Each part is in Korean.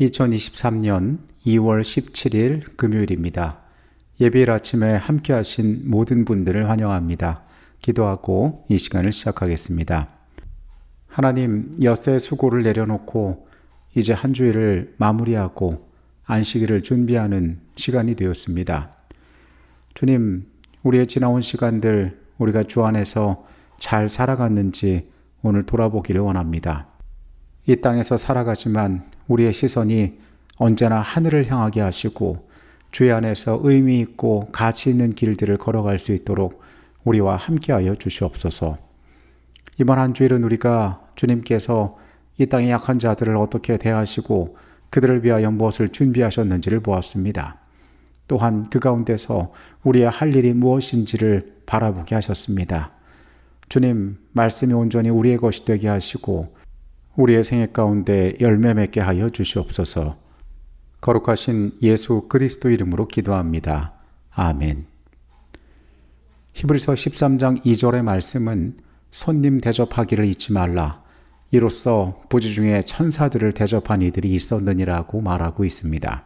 2023년 2월 17일 금요일입니다. 예배일 아침에 함께 하신 모든 분들을 환영합니다. 기도하고 이 시간을 시작하겠습니다. 하나님, 엿새 수고를 내려놓고 이제 한 주일을 마무리하고 안식일을 준비하는 시간이 되었습니다. 주님, 우리의 지나온 시간들 우리가 주 안에서 잘 살아갔는지 오늘 돌아보기를 원합니다. 이 땅에서 살아가지만 우리의 시선이 언제나 하늘을 향하게 하시고 주의 안에서 의미 있고 가치 있는 길들을 걸어갈 수 있도록 우리와 함께하여 주시옵소서. 이번 한 주일은 우리가 주님께서 이 땅의 약한 자들을 어떻게 대하시고 그들을 위하여 무엇을 준비하셨는지를 보았습니다. 또한 그 가운데서 우리의 할 일이 무엇인지를 바라보게 하셨습니다. 주님, 말씀이 온전히 우리의 것이 되게 하시고 우리의 생애 가운데 열매 맺게 하여 주시옵소서. 거룩하신 예수 그리스도 이름으로 기도합니다. 아멘. 히브리서 13장 2절의 말씀은 손님 대접하기를 잊지 말라. 이로써 부지 중에 천사들을 대접한 이들이 있었느니라고 말하고 있습니다.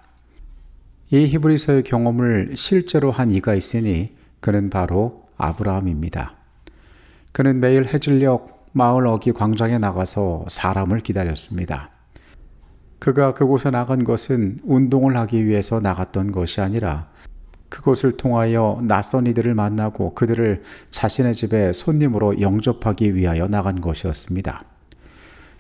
이 히브리서의 경험을 실제로 한 이가 있으니 그는 바로 아브라함입니다. 그는 매일 해질녘 마을 어기 광장에 나가서 사람을 기다렸습니다. 그가 그곳에 나간 것은 운동을 하기 위해서 나갔던 것이 아니라 그곳을 통하여 낯선 이들을 만나고 그들을 자신의 집에 손님으로 영접하기 위하여 나간 것이었습니다.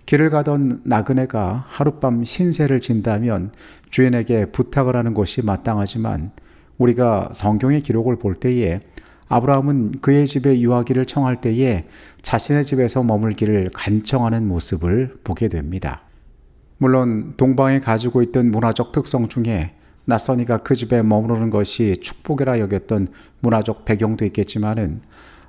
길을 가던 나그네가 하룻밤 신세를 진다면 주인에게 부탁을 하는 것이 마땅하지만 우리가 성경의 기록을 볼 때에 아브라함은 그의 집에 유하기를 청할 때에 자신의 집에서 머물기를 간청하는 모습을 보게 됩니다. 물론 동방에 가지고 있던 문화적 특성 중에 낯선이가 그 집에 머무르는 것이 축복이라 여겼던 문화적 배경도 있겠지만은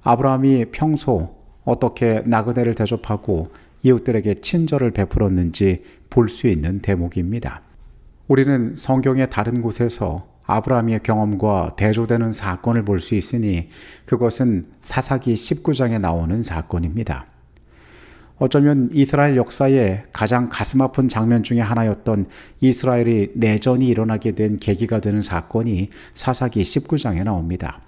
아브라함이 평소 어떻게 나그네를 대접하고 이웃들에게 친절을 베풀었는지 볼 수 있는 대목입니다. 우리는 성경의 다른 곳에서 아브라함의 경험과 대조되는 사건을 볼 수 있으니 그것은 사사기 19장에 나오는 사건입니다. 어쩌면 이스라엘 역사의 가장 가슴 아픈 장면 중의 하나였던 이스라엘이 내전이 일어나게 된 계기가 되는 사건이 사사기 19장에 나옵니다.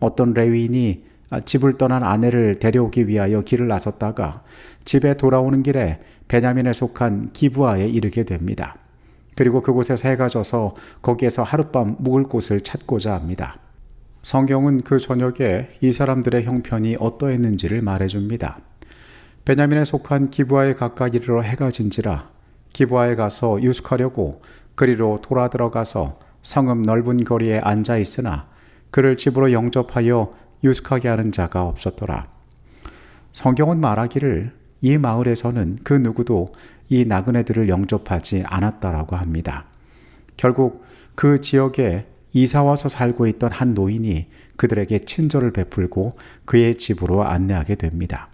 어떤 레위인이 집을 떠난 아내를 데려오기 위하여 길을 나섰다가 집에 돌아오는 길에 베냐민에 속한 기부아에 이르게 됩니다. 그리고 그곳에서 해가 져서 거기에서 하룻밤 묵을 곳을 찾고자 합니다. 성경은 그 저녁에 이 사람들의 형편이 어떠했는지를 말해줍니다. 베냐민에 속한 기부아에 가까이 이르러 해가 진지라 기부아에 가서 유숙하려고 그리로 돌아 들어가서 성읍 넓은 거리에 앉아 있으나 그를 집으로 영접하여 유숙하게 하는 자가 없었더라. 성경은 말하기를 이 마을에서는 그 누구도 이 나그네들을 영접하지 않았다라고 합니다. 결국 그 지역에 이사 와서 살고 있던 한 노인이 그들에게 친절을 베풀고 그의 집으로 안내하게 됩니다.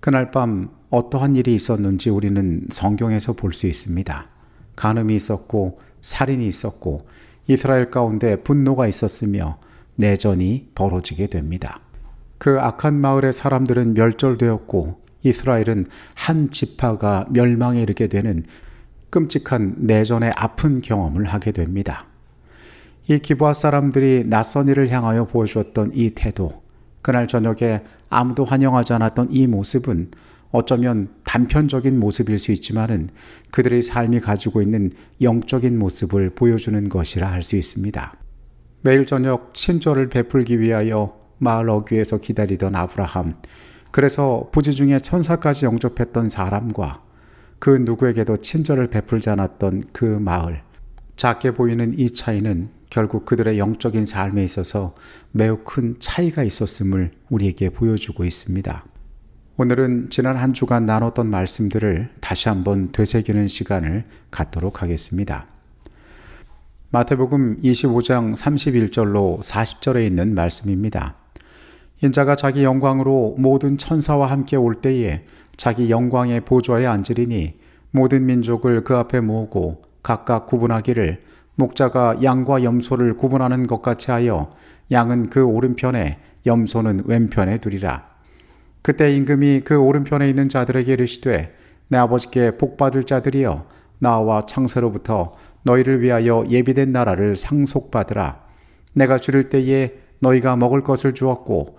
그날 밤 어떠한 일이 있었는지 우리는 성경에서 볼 수 있습니다. 간음이 있었고 살인이 있었고 이스라엘 가운데 분노가 있었으며 내전이 벌어지게 됩니다. 그 악한 마을의 사람들은 멸절되었고 이스라엘은 한 지파가 멸망에 이르게 되는 끔찍한 내전의 아픈 경험을 하게 됩니다. 이 기부하 사람들이 낯선 이를 향하여 보여주었던 이 태도, 그날 저녁에 아무도 환영하지 않았던 이 모습은 어쩌면 단편적인 모습일 수 있지만은 그들의 삶이 가지고 있는 영적인 모습을 보여주는 것이라 할 수 있습니다. 매일 저녁 친절을 베풀기 위하여 마을 어귀에서 기다리던 아브라함, 그래서 부지 중에 천사까지 영접했던 사람과 그 누구에게도 친절을 베풀지 않았던 그 마을. 작게 보이는 이 차이는 결국 그들의 영적인 삶에 있어서 매우 큰 차이가 있었음을 우리에게 보여주고 있습니다. 오늘은 지난 한 주간 나눴던 말씀들을 다시 한번 되새기는 시간을 갖도록 하겠습니다. 마태복음 25장 31절로 40절에 있는 말씀입니다. 인자가 자기 영광으로 모든 천사와 함께 올 때에 자기 영광의 보좌에 앉으리니 모든 민족을 그 앞에 모으고 각각 구분하기를 목자가 양과 염소를 구분하는 것 같이 하여 양은 그 오른편에 염소는 왼편에 두리라. 그때 임금이 그 오른편에 있는 자들에게 이르시되 내 아버지께 복 받을 자들이여 나와 창세로부터 너희를 위하여 예비된 나라를 상속받으라. 내가 줄일 때에 너희가 먹을 것을 주었고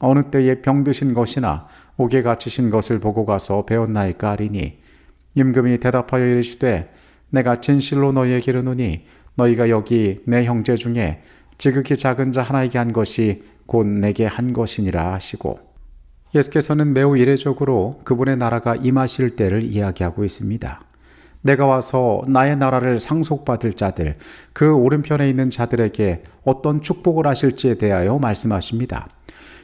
어느 때에 병드신 것이나 옥에 갇히신 것을 보고 가서 배웠나이까 하리니 임금이 대답하여 이르시되 내가 진실로 너희에게 이르노니 너희가 여기 내 형제 중에 지극히 작은 자 하나에게 한 것이 곧 내게 한 것이니라 하시고 예수께서는 매우 이례적으로 그분의 나라가 임하실 때를 이야기하고 있습니다. 내가 와서 나의 나라를 상속받을 자들, 그 오른편에 있는 자들에게 어떤 축복을 하실지에 대하여 말씀하십니다.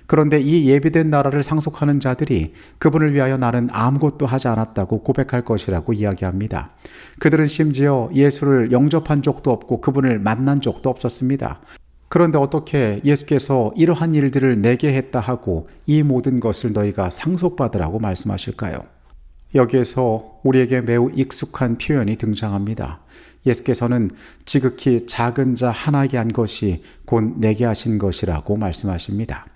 그런데 이 예비된 나라를 상속하는 자들이 그분을 위하여 나는 아무것도 하지 않았다고 고백할 것이라고 이야기합니다. 그들은 심지어 예수를 영접한 적도 없고 그분을 만난 적도 없었습니다. 그런데 어떻게 예수께서 이러한 일들을 내게 했다 하고 이 모든 것을 너희가 상속받으라고 말씀하실까요? 여기에서 우리에게 매우 익숙한 표현이 등장합니다. 예수께서는 지극히 작은 자 하나에게 한 것이 곧 내게 하신 것이라고 말씀하십니다.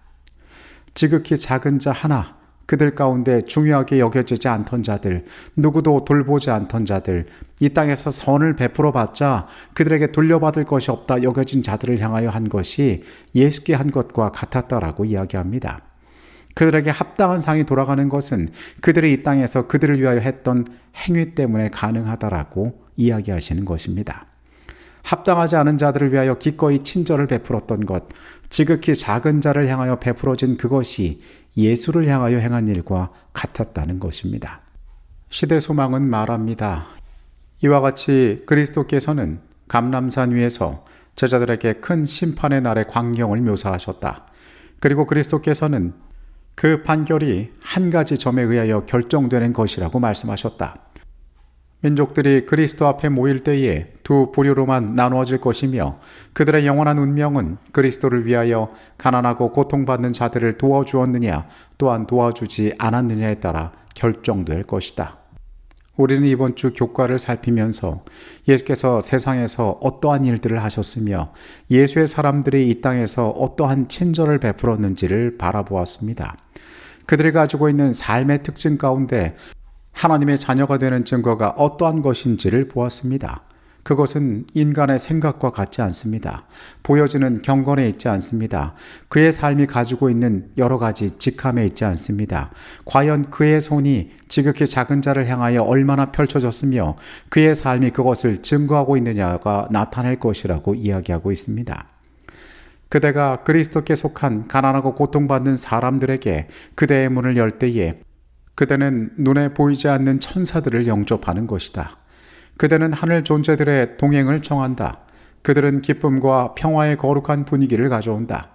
지극히 작은 자 하나, 그들 가운데 중요하게 여겨지지 않던 자들, 누구도 돌보지 않던 자들, 이 땅에서 선을 베풀어 봤자 그들에게 돌려받을 것이 없다 여겨진 자들을 향하여 한 것이 예수께 한 것과 같았다라고 이야기합니다. 그들에게 합당한 상이 돌아가는 것은 그들이 이 땅에서 그들을 위하여 했던 행위 때문에 가능하다라고 이야기하시는 것입니다. 합당하지 않은 자들을 위하여 기꺼이 친절을 베풀었던 것, 지극히 작은 자를 향하여 베풀어진 그것이 예수를 향하여 행한 일과 같았다는 것입니다. 시대 소망은 말합니다. 이와 같이 그리스도께서는 감람산 위에서 제자들에게 큰 심판의 날의 광경을 묘사하셨다. 그리고 그리스도께서는 그 판결이 한 가지 점에 의하여 결정되는 것이라고 말씀하셨다. 민족들이 그리스도 앞에 모일 때에 두 부류로만 나누어질 것이며 그들의 영원한 운명은 그리스도를 위하여 가난하고 고통받는 자들을 도와주었느냐 또한 도와주지 않았느냐에 따라 결정될 것이다. 우리는 이번 주 교과를 살피면서 예수께서 세상에서 어떠한 일들을 하셨으며 예수의 사람들이 이 땅에서 어떠한 친절을 베풀었는지를 바라보았습니다. 그들이 가지고 있는 삶의 특징 가운데 하나님의 자녀가 되는 증거가 어떠한 것인지를 보았습니다. 그것은 인간의 생각과 같지 않습니다. 보여지는 경건에 있지 않습니다. 그의 삶이 가지고 있는 여러 가지 직함에 있지 않습니다. 과연 그의 손이 지극히 작은 자를 향하여 얼마나 펼쳐졌으며 그의 삶이 그것을 증거하고 있느냐가 나타날 것이라고 이야기하고 있습니다. 그대가 그리스도께 속한 가난하고 고통받는 사람들에게 그대의 문을 열 때에 그대는 눈에 보이지 않는 천사들을 영접하는 것이다. 그대는 하늘 존재들의 동행을 정한다. 그들은 기쁨과 평화의 거룩한 분위기를 가져온다.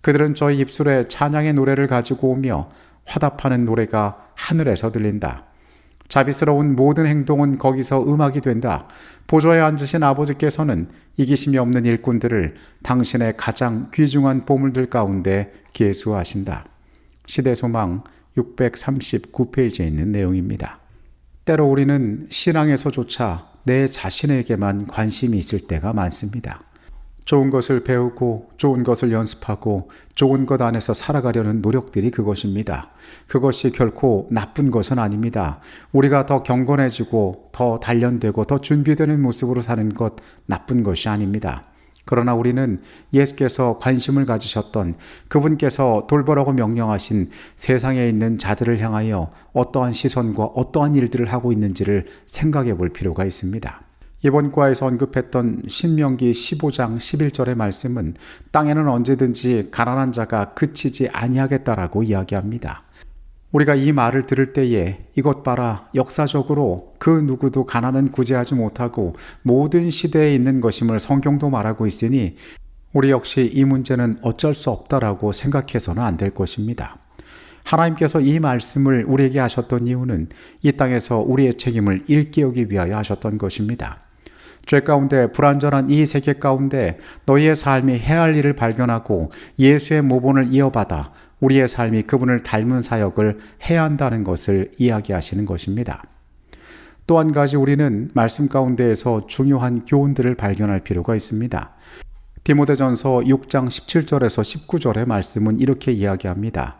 그들은 저희 입술에 찬양의 노래를 가지고 오며 화답하는 노래가 하늘에서 들린다. 자비스러운 모든 행동은 거기서 음악이 된다. 보좌에 앉으신 아버지께서는 이기심이 없는 일꾼들을 당신의 가장 귀중한 보물들 가운데 계수하신다. 시대 소망 639페이지에 있는 내용입니다. 때로 우리는 신앙에서조차 내 자신에게만 관심이 있을 때가 많습니다. 좋은 것을 배우고 좋은 것을 연습하고 좋은 것 안에서 살아가려는 노력들이 그것입니다. 그것이 결코 나쁜 것은 아닙니다. 우리가 더 경건해지고 더 단련되고 더 준비되는 모습으로 사는 것 나쁜 것이 아닙니다. 그러나 우리는 예수께서 관심을 가지셨던 그분께서 돌보라고 명령하신 세상에 있는 자들을 향하여 어떠한 시선과 어떠한 일들을 하고 있는지를 생각해 볼 필요가 있습니다. 이번 과에서 언급했던 신명기 15장 11절의 말씀은 땅에는 언제든지 가난한 자가 그치지 아니하겠다라고 이야기합니다. 우리가 이 말을 들을 때에 이것 봐라 역사적으로 그 누구도 가난은 구제하지 못하고 모든 시대에 있는 것임을 성경도 말하고 있으니 우리 역시 이 문제는 어쩔 수 없다라고 생각해서는 안 될 것입니다. 하나님께서 이 말씀을 우리에게 하셨던 이유는 이 땅에서 우리의 책임을 일깨우기 위하여 하셨던 것입니다. 죄 가운데 불완전한 이 세계 가운데 너희의 삶이 해할 일을 발견하고 예수의 모본을 이어받아 우리의 삶이 그분을 닮은 사역을 해야 한다는 것을 이야기하시는 것입니다. 또 한 가지 우리는 말씀 가운데에서 중요한 교훈들을 발견할 필요가 있습니다. 디모데전서 6장 17절에서 19절의 말씀은 이렇게 이야기합니다.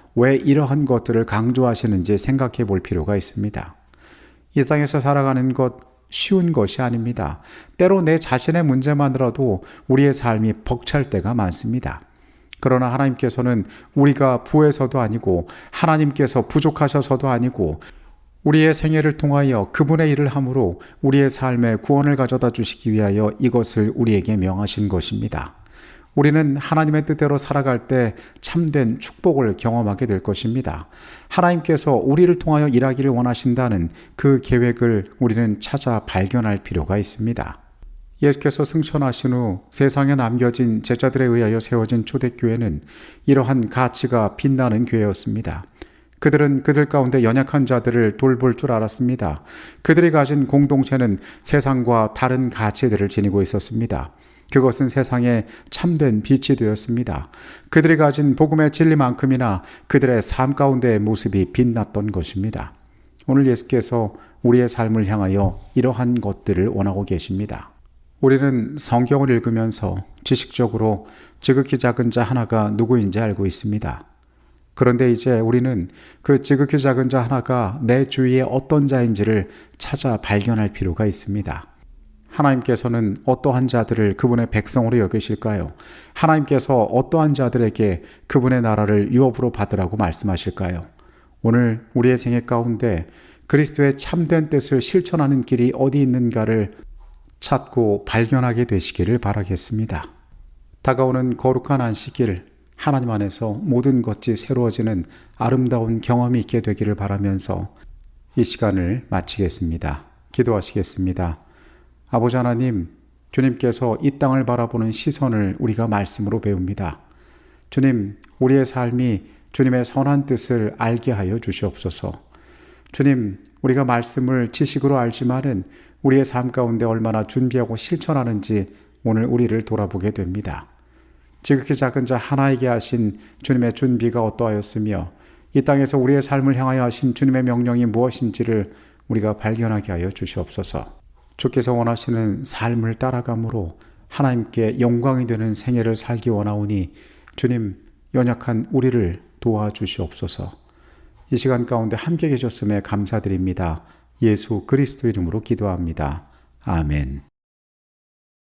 왜 이러한 것들을 강조하시는지 생각해 볼 필요가 있습니다. 이 땅에서 살아가는 것 쉬운 것이 아닙니다. 때로 내 자신의 문제만으로도 우리의 삶이 벅찰 때가 많습니다. 그러나 하나님께서는 우리가 부해서도 아니고 하나님께서 부족하셔서도 아니고 우리의 생애를 통하여 그분의 일을 함으로 우리의 삶에 구원을 가져다 주시기 위하여 이것을 우리에게 명하신 것입니다. 우리는 하나님의 뜻대로 살아갈 때 참된 축복을 경험하게 될 것입니다. 하나님께서 우리를 통하여 일하기를 원하신다는 그 계획을 우리는 찾아 발견할 필요가 있습니다. 예수께서 승천하신 후 세상에 남겨진 제자들에 의하여 세워진 초대교회는 이러한 가치가 빛나는 교회였습니다. 그들은 그들 가운데 연약한 자들을 돌볼 줄 알았습니다. 그들이 가진 공동체는 세상과 다른 가치들을 지니고 있었습니다. 그것은 세상에 참된 빛이 되었습니다. 그들이 가진 복음의 진리만큼이나 그들의 삶 가운데의 모습이 빛났던 것입니다. 오늘 예수께서 우리의 삶을 향하여 이러한 것들을 원하고 계십니다. 우리는 성경을 읽으면서 지식적으로 지극히 작은 자 하나가 누구인지 알고 있습니다. 그런데 이제 우리는 그 지극히 작은 자 하나가 내 주위에 어떤 자인지를 찾아 발견할 필요가 있습니다. 하나님께서는 어떠한 자들을 그분의 백성으로 여기실까요? 하나님께서 어떠한 자들에게 그분의 나라를 유업으로 받으라고 말씀하실까요? 오늘 우리의 생애 가운데 그리스도의 참된 뜻을 실천하는 길이 어디 있는가를 찾고 발견하게 되시기를 바라겠습니다. 다가오는 거룩한 안식일, 하나님 안에서 모든 것이 새로워지는 아름다운 경험이 있게 되기를 바라면서 이 시간을 마치겠습니다. 기도하시겠습니다. 아버지 하나님, 주님께서 이 땅을 바라보는 시선을 우리가 말씀으로 배웁니다. 주님, 우리의 삶이 주님의 선한 뜻을 알게 하여 주시옵소서. 주님, 우리가 말씀을 지식으로 알지만은 우리의 삶 가운데 얼마나 준비하고 실천하는지 오늘 우리를 돌아보게 됩니다. 지극히 작은 자 하나에게 하신 주님의 준비가 어떠하였으며 이 땅에서 우리의 삶을 향하여 하신 주님의 명령이 무엇인지를 우리가 발견하게 하여 주시옵소서. 주께서 원하시는 삶을 따라감으로 하나님께 영광이 되는 생애를 살기 원하오니 주님 연약한 우리를 도와주시옵소서. 이 시간 가운데 함께 계셨음에 감사드립니다. 예수 그리스도 이름으로 기도합니다. 아멘.